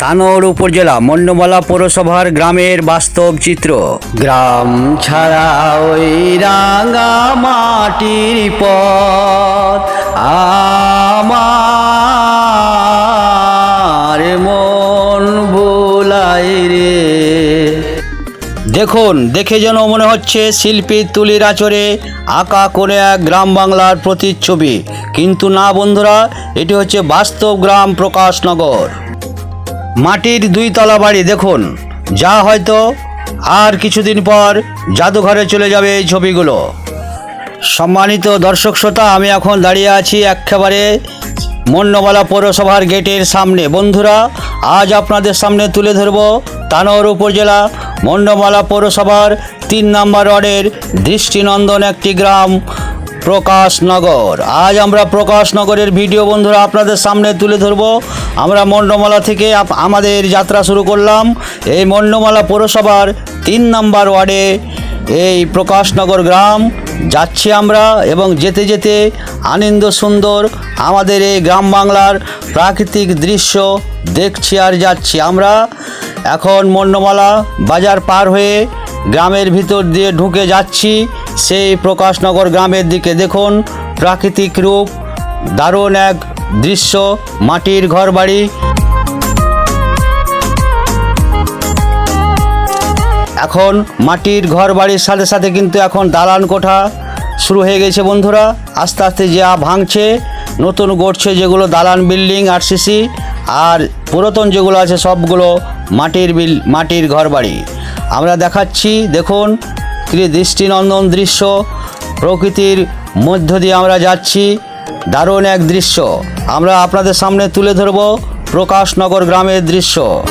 তানোর উপজেলা, মন্ডমালা পৌরসভার গ্রামের বাস্তব চিত্র। গ্রাম ছাড়া ওই রাঙা মাটির পথ আমার মন ভোলাই রে। দেখুন, দেখে যেন মনে হচ্ছে শিল্পীর তুলির আচরে আঁকা করে এক গ্রাম বাংলার প্রতিচ্ছবি। কিন্তু না বন্ধুরা, এটি হচ্ছে বাস্তব গ্রাম প্রকাশনগর মাটির দুই তলা বাড়ি, দেখুন। যা হয়তো আর কিছুদিন পর জাদুঘরে চলে যাবে এই ছবিগুলো। সম্মানিত দর্শক শ্রোতা, আমি এখন দাঁড়িয়ে আছি একেবারে মন্নমালা পৌরসভার গেটের সামনে। বন্ধুরা, আজ আপনাদের সামনে তুলে ধরব তানোর উপজেলা মন্ডমালা পৌরসভার তিন নম্বর ওয়ার্ডের দৃষ্টিনন্দন একটি গ্রাম প্রকাশনগর আজ আমরা প্রকাশনগরের ভিডিও বন্ধুরা আপনাদের সামনে তুলে ধরব। আমরা মন্ডমালা থেকে আমাদের যাত্রা শুরু করলাম। এই মন্ডমালা পৌরসভার তিন নম্বর ওয়ার্ডে এই প্রকাশনগর গ্রাম যাচ্ছি আমরা এবং যেতে যেতে আনন্দ সুন্দর আমাদের এই গ্রাম বাংলার প্রাকৃতিক দৃশ্য দেখছি আর যাচ্ছি আমরা। এখন মন্ডমালা বাজার পার হয়ে গ্রামের ভিতর দিয়ে ঢুকে যাচ্ছি। সেই প্রকাশনগর গ্রামের দিকে দেখুন প্রাকৃতিক রূপ দারুণ এক দৃশ্য, মাটির ঘর বাড়ি এখন মাটির ঘর বাড়ির সাথে সাথে কিন্তু এখন দালান কোঠা শুরু হয়ে গেছে বন্ধুরা। আস্তে আস্তে যা ভাঙছে, নতুন গড়ছে যেগুলো দালান বিল্ডিং, আরসিসি আর পুরাতন যেগুলো আছে সবগুলো মাটির বিল, মাটির ঘর বাড়ি আমরা দেখাচ্ছি, দেখুন কি দৃষ্টিনন্দন দৃশ্য, প্রকৃতির মধ্য দিয়ে আমরা যাচ্ছি। দারুণ এক দৃশ্য। আমরা আপনাদের সামনে তুলে ধরব প্রকাশনগর গ্রামের দৃশ্য।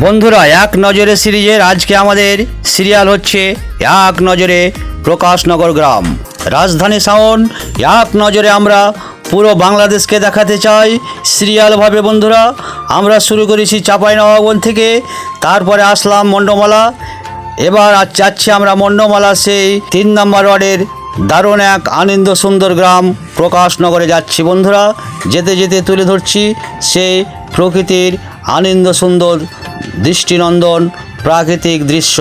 বন্ধুরা, এক নজরে সিরিজের আজকে আমাদের সিরিয়াল হচ্ছে এক নজরে প্রকাশনগর গ্রাম। রাজধানী সাউন্ড, এক নজরে আমরা পুরো বাংলাদেশকে দেখাতে চাই সিরিয়ালভাবে বন্ধুরা। আমরা শুরু করেছি চাঁপাইনবাবগঞ্জ থেকে, তারপরে আসলাম মন্ডমালা। এবার আজ যাচ্ছি আমরা মন্ডমালা সেই তিন নম্বর ওয়ার্ডের দারুণ এক আনন্দ সুন্দর গ্রাম প্রকাশনগরে যাচ্ছি। বন্ধুরা, যেতে যেতে তুলে ধরছি সেই প্রকৃতির আনন্দ সুন্দর দৃষ্টিনন্দন প্রাকৃতিক দৃশ্য।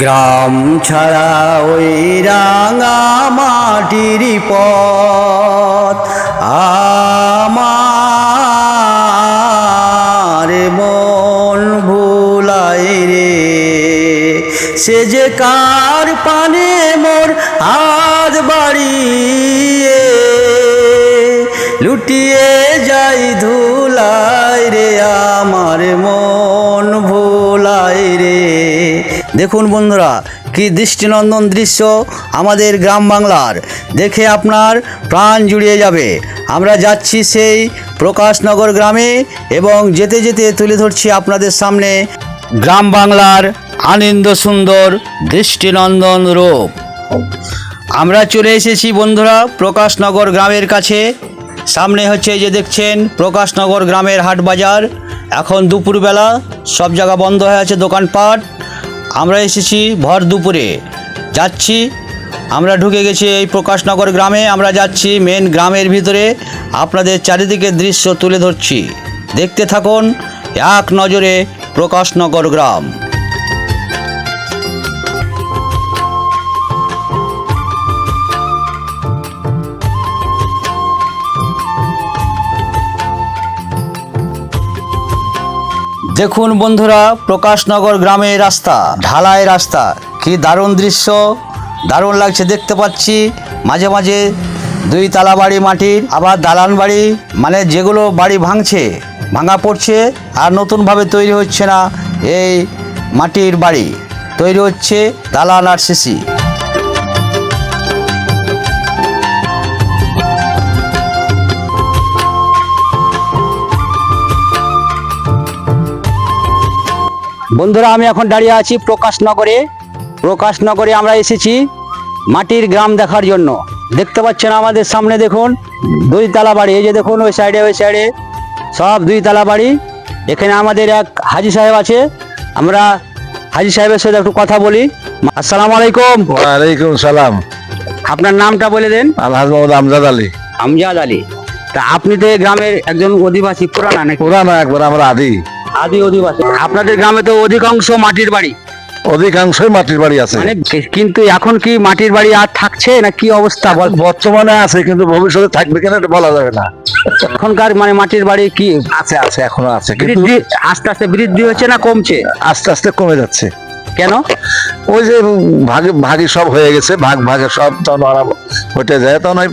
গ্রাম ছাড়া ওই রাঙা মাটির পথ আমার মন। রে। সে যে কার পানে মোর হাত বাড়িয়ে, লুটিয়ে যাই ধুলাই রে, আমার মন ভোলাই রে। দেখুন বন্ধুরা, কি দৃষ্টিনন্দন দৃশ্য আমাদের গ্রাম বাংলার। দেখে আপনার প্রাণ জুড়িয়ে যাবে। আমরা যাচ্ছি সেই প্রকাশনগর গ্রামে এবং যেতে যেতে তুলে ধরছি আপনাদের সামনে গ্রাম বাংলার আনন্দ সুন্দর, দৃষ্টিনন্দন রূপ। আমরা চলে এসেছি বন্ধুরা প্রকাশনগর গ্রামের কাছে। সামনে হচ্ছে যে দেখছেন প্রকাশনগর গ্রামের হাট বাজার। এখন দুপুরবেলা, সব জায়গা বন্ধ হয়ে আছে দোকানপাট। আমরা এসেছি ভর দুপুরে। যাচ্ছি, আমরা ঢুকে গেছি এই প্রকাশনগর গ্রামে। আমরা যাচ্ছি মেন গ্রামের ভিতরে। আপনাদের চারিদিকের দৃশ্য তুলে ধরছি। দেখতে থাকুন, এক নজরে প্রকাশনগর গ্রাম। দেখুন বন্ধুরা, প্রকাশনগর গ্রামের রাস্তা, ঢালাই রাস্তা। কি দারুণ দৃশ্য, দারুণ লাগছে দেখতে পাচ্ছি। মাঝে মাঝে দুই তালা বাড়ি মাটির, আবার দালান বাড়ি মানে যেগুলো বাড়ি ভাঙছে। ভাঙা পড়ছে আর নতুনভাবে তৈরি হচ্ছে না এই মাটির বাড়ি। তৈরি হচ্ছে দালান আর সিসি। বন্ধুরা, আমি এখন দাঁড়িয়ে আছি প্রকাশনগরে প্রকাশনগরে আমরা এসেছি মাটির গ্রাম দেখার জন্য। দেখতে পাচ্ছেন আমাদের সামনে দেখুন দুই তালা বাড়ি। এই যে দেখুন, ওই সাইডে ওই সাইডে সব দুই তালা বাড়ি। এখানে আমাদের এক হাজি সাহেব আছে। আমরা হাজি সাহেবের সাথে একটু কথা বলি। আসসালামু আলাইকুম। ওয়ালাইকুম সালাম। আপনার নামটা বলে দেন। আলহাজ মোহাম্মদ আমজাদ আলী। আমজাদ আলী। তা আপনি তো গ্রামের একজন অধিবাসী পুরানা নাকি? পুরানো একবার আমরা আদি। আদি অধিবাসী। আপনাদের গ্রামে তো অধিকাংশ মাটির বাড়ি। অধিকাংশই মাটির বাড়ি আছে। কিন্তু এখন কি মাটির বাড়ি আর থাকছে না কি অবস্থা বল? বর্তমানে আছে কিন্তু ভবিষ্যতে থাকবে কিনা এটা বলা যাবে না। এখনকার মানে মাটির বাড়ি কি? আছে আছে এখনও আছে কিন্তু আস্তে আস্তে বৃদ্ধি হচ্ছে না কমছে? আস্তে আস্তে কমে যাচ্ছে। কেন? ওই যে ভাগে ভাগে সব হয়ে গেছে ভাগ ভাগে সব তখন হটে যায় তখন ওই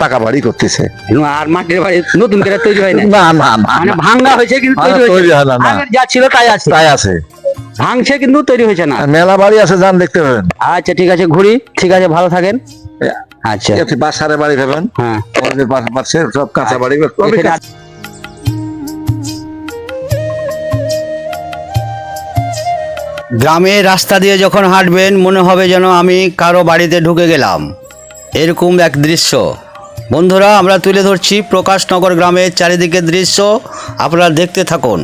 টাকা বাড়ি করতেছে। আর মাটির বাড়ি নতুন করে তৈরি হয় না? না না মানে। ভাঙ্গা হয়েছে কিন্তু তৈরি হয় না, না। যা ছিল তাই আছে। তাই আছে। ভাঙছে কিন্তু তৈরি হয়েছে না। মেলা বাড়ি আছে যান দেখতে পাবেন। আচ্ছা ঠিক আছে ঘুরি। ঠিক আছে ভালো থাকেন। আচ্ছা। বাসারে বাড়ি পাবেন হ্যাঁ। পাশে পাশে সব কাঁচা বাড়ি গ্রামের রাস্তা দিয়ে যখন হাঁটবেন মনে হবে যেন আমি কারও বাড়িতে ঢুকে গেলাম। এরকম এক দৃশ্য। বন্ধুরা আমরা তুলে ধরছি প্রকাশনগর গ্রামের চারিদিকের দৃশ্য। আপনারা দেখতে থাকুন।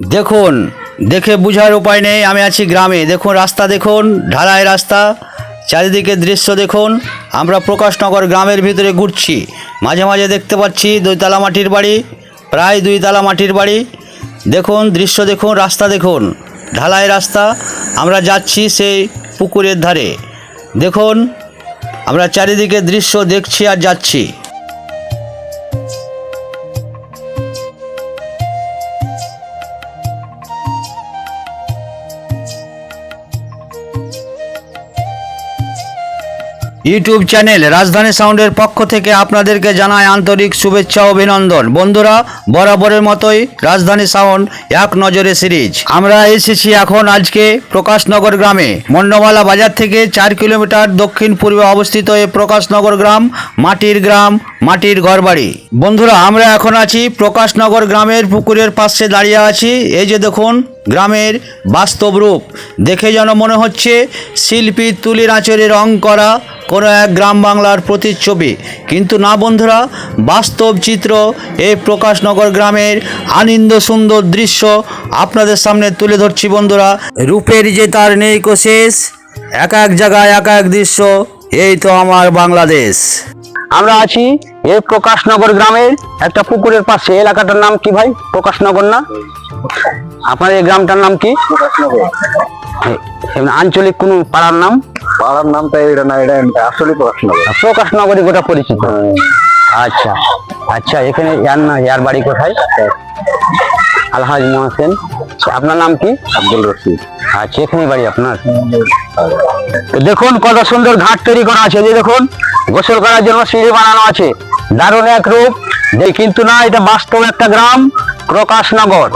দেখুন, দেখে বুঝার উপায় নেই, আমি আছি গ্রামে। দেখুন, রাস্তা দেখুন, ঢালাই রাস্তা, চারিদিকে দৃশ্য দেখুন। আমরা প্রকাশনগর গ্রামের ভিতরে ঘুরছি। মাঝে মাঝে দেখতে পাচ্ছি দুইতলা মাটির বাড়ি, প্রায় দুইতলা মাটির বাড়ি। দেখুন, দৃশ্য দেখুন, রাস্তা দেখুন, ঢালাই রাস্তা। আমরা যাচ্ছি সেই পুকুরের ধারে। দেখুন, আমরা চারিদিকে দৃশ্য দেখছি আর যাচ্ছি। ইউটিউব চ্যানেল রাজধানী সাউন্ডের পক্ষ থেকে আপনাদেরকে জানাই আন্তরিক শুভেচ্ছা, অভিনন্দন। বন্ধুরা, বরাবরের মতোই রাজধানী সাউন্ড এক নজরে সিরিজ। আমরা এসেছি এখন আজকে প্রকাশনগর গ্রামে। মন্ডমালা বাজার থেকে চার কিলোমিটার দক্ষিণ পূর্বে অবস্থিত এই প্রকাশনগর গ্রাম, মাটির গ্রাম, মাটির ঘরবাড়ি। বন্ধুরা, আমরা এখন আছি প্রকাশনগর গ্রামের পুকুরের পাশে দাঁড়িয়ে আছি। এই যে দেখুন, গ্রামের বাস্তব রূপ। দেখে যেন মনে হচ্ছে শিল্পী তুলির আঁচড়ে রং করা কোনো এক গ্রাম বাংলার প্রতিচ্ছবি। কিন্তু না বন্ধুরা বাস্তব চিত্র এই প্রকাশনগর গ্রামের আনন্দ সুন্দর দৃশ্য আপনাদের সামনে তুলে ধরছি বন্ধুরা। রূপের যে তার নেই কোশেষ এক এক জায়গায় এক এক দৃশ্য এই তো আমার বাংলাদেশ। আমরা আছি এই প্রকাশনগর গ্রামের একটা পুকুরের পাশে। এলাকাটার নাম কি ভাই? প্রকাশনগর না? আপনার এই গ্রামটার নাম কি? এ- আঞ্চলিক কোন পাড়ার নাম? পাড়ার নামটা এটা না এটা আসলে প্রশ্ন প্রকাশনগরী গোটা পরিচিত। আচ্ছা আচ্ছা এখানে ইয়ার না ইয়ার বাড়ি কোথায়? আলহাজ মহাসেন। আপনার নাম কি? আব্দুল রশিদ। আচ্ছা এখানে বাড়ি আপনার? দেখুন কত সুন্দর ঘাট তৈরি করা আছে যে দেখুন গোসল করার জন্য সিঁড়ি বানানো আছে। দারুণ এক রূপ। যে কিন্তু না এটা বাস্তব একটা গ্রাম প্রকাশনগর।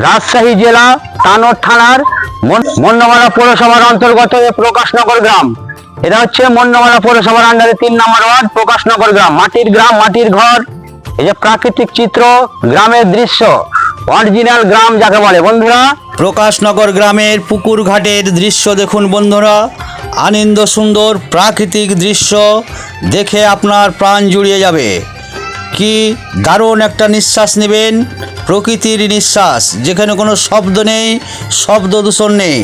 রাজশাহী জেলা তানোর থানার মন- মন্নমালা পৌরসভার অন্তর্গত প্রকাশনগর গ্রাম। এটা হচ্ছে মন্নমালা পৌরসভার আন্ডারে তিন নম্বর ওয়ার্ড, প্রকাশনগর গ্রাম। মাটির গ্রাম, মাটির ঘর। এই যে প্রাকৃতিক চিত্র, গ্রামের দৃশ্য অরিজিনাল গ্রাম যাকে বলে। বন্ধুরা, প্রকাশনগর গ্রামের পুকুর ঘাটের দৃশ্য দেখুন বন্ধুরা। আনন্দ সুন্দর, প্রাকৃতিক দৃশ্য দেখে আপনার প্রাণ জুড়িয়ে যাবে। কি দারুণ একটা নিঃশ্বাস নেবেন। প্রকৃতির নিঃশ্বাস, যেখানে কোনো শব্দ নেই, শব্দ দূষণ নেই।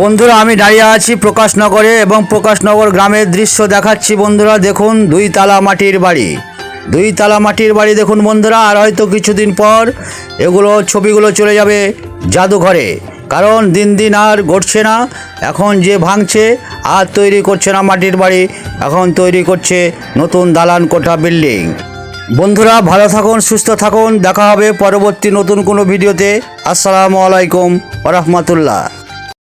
বন্ধুরা, আমি দাঁড়িয়ে আছি প্রকাশনগরে এবং প্রকাশনগর গ্রামের দৃশ্য দেখাচ্ছি বন্ধুরা। দেখুন, দুই তালা মাটির বাড়ি। দুই তালা মাটির বাড়ি দেখুন বন্ধুরা, আর হয়তো কিছুদিন পর এগুলো, ছবিগুলো চলে যাবে জাদুঘরে। কারণ দিন দিন আর ঘটছে না, এখন যে ভাঙছে, আর তৈরি করছে না মাটির বাড়ি, এখন তৈরি করছে নতুন দালান কোঠা বিল্ডিং। বন্ধুরা ভালো থাকুন সুস্থ থাকুন দেখা হবে পরবর্তী নতুন কোনো ভিডিওতে। আসসালামু আলাইকুম রহমতুল্লাহ।